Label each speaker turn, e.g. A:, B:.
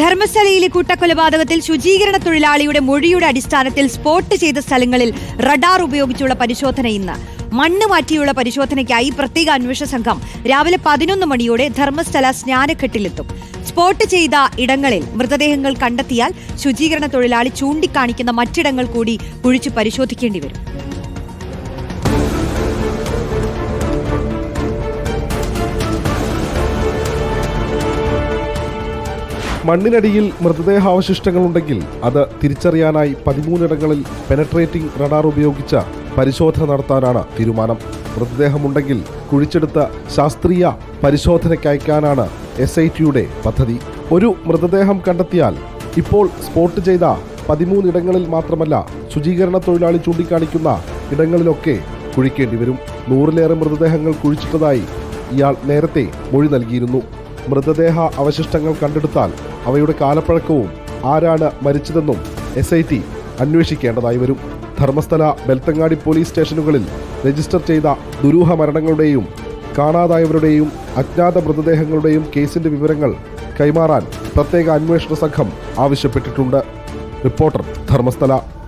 A: ധർമ്മസ്ഥലയിലെ കൂട്ടക്കൊലപാതകത്തിൽ ശുചീകരണ തൊഴിലാളിയുടെ മൊഴിയുടെ അടിസ്ഥാനത്തിൽ സ്പോട്ട് ചെയ്ത സ്ഥലങ്ങളിൽ റഡാർ ഉപയോഗിച്ചുള്ള പരിശോധന ഇന്ന്. മണ്ണ് മാറ്റിയുള്ള പരിശോധനയ്ക്കായി പ്രത്യേക അന്വേഷണ സംഘം രാവിലെ പതിനൊന്ന് മണിയോടെ ധർമ്മസ്ഥല സ്നാനഘട്ടിലെത്തും. സ്പോട്ട് ചെയ്ത ഇടങ്ങളിൽ മൃതദേഹങ്ങൾ കണ്ടെത്തിയാൽ ശുചീകരണ തൊഴിലാളി ചൂണ്ടിക്കാണിക്കുന്ന മറ്റിടങ്ങൾ കൂടി കുഴിച്ചു പരിശോധിക്കേണ്ടി വരും.
B: മണ്ണിനടിയിൽ മൃതദേഹാവശിഷ്ടങ്ങളുണ്ടെങ്കിൽ അത് തിരിച്ചറിയാനായി പതിമൂന്നിടങ്ങളിൽ പെനട്രേറ്റിംഗ് റഡാർ ഉപയോഗിച്ച പരിശോധന നടത്താനാണ് തീരുമാനം. മൃതദേഹമുണ്ടെങ്കിൽ കുഴിച്ചെടുത്ത ശാസ്ത്രീയ പരിശോധനയ്ക്കയക്കാനാണ് എസ് ഐ ടിയുടെ പദ്ധതി. ഒരു മൃതദേഹം കണ്ടെത്തിയാൽ ഇപ്പോൾ സ്പോട്ട് ചെയ്ത പതിമൂന്നിടങ്ങളിൽ മാത്രമല്ല ശുചീകരണ തൊഴിലാളി ചൂണ്ടിക്കാണിക്കുന്ന ഇടങ്ങളിലൊക്കെ കുഴിക്കേണ്ടി വരും. നൂറിലേറെ മൃതദേഹങ്ങൾ കുഴിച്ചിട്ടതായി ഇയാൾ നേരത്തെ മൊഴി നൽകിയിരുന്നു. മൃതദേഹ അവശിഷ്ടങ്ങൾ കണ്ടെടുത്താൽ അവയുടെ കാലപ്പഴക്കവും ആരാണ് മരിച്ചതെന്നും എസ് ഐ ടി അന്വേഷിക്കേണ്ടതായി വരും. ധർമ്മസ്ഥല ബെൽത്തങ്ങാടി പോലീസ് സ്റ്റേഷനുകളിൽ രജിസ്റ്റർ ചെയ്ത ദുരൂഹ മരണങ്ങളുടെയും കാണാതായവരുടെയും അജ്ഞാത മൃതദേഹങ്ങളുടെയും കേസിന്റെ വിവരങ്ങൾ കൈമാറാൻ പ്രത്യേക അന്വേഷണ സംഘം ആവശ്യപ്പെട്ടിട്ടുണ്ട്. റിപ്പോർട്ടർ ധർമ്മസ്ഥല.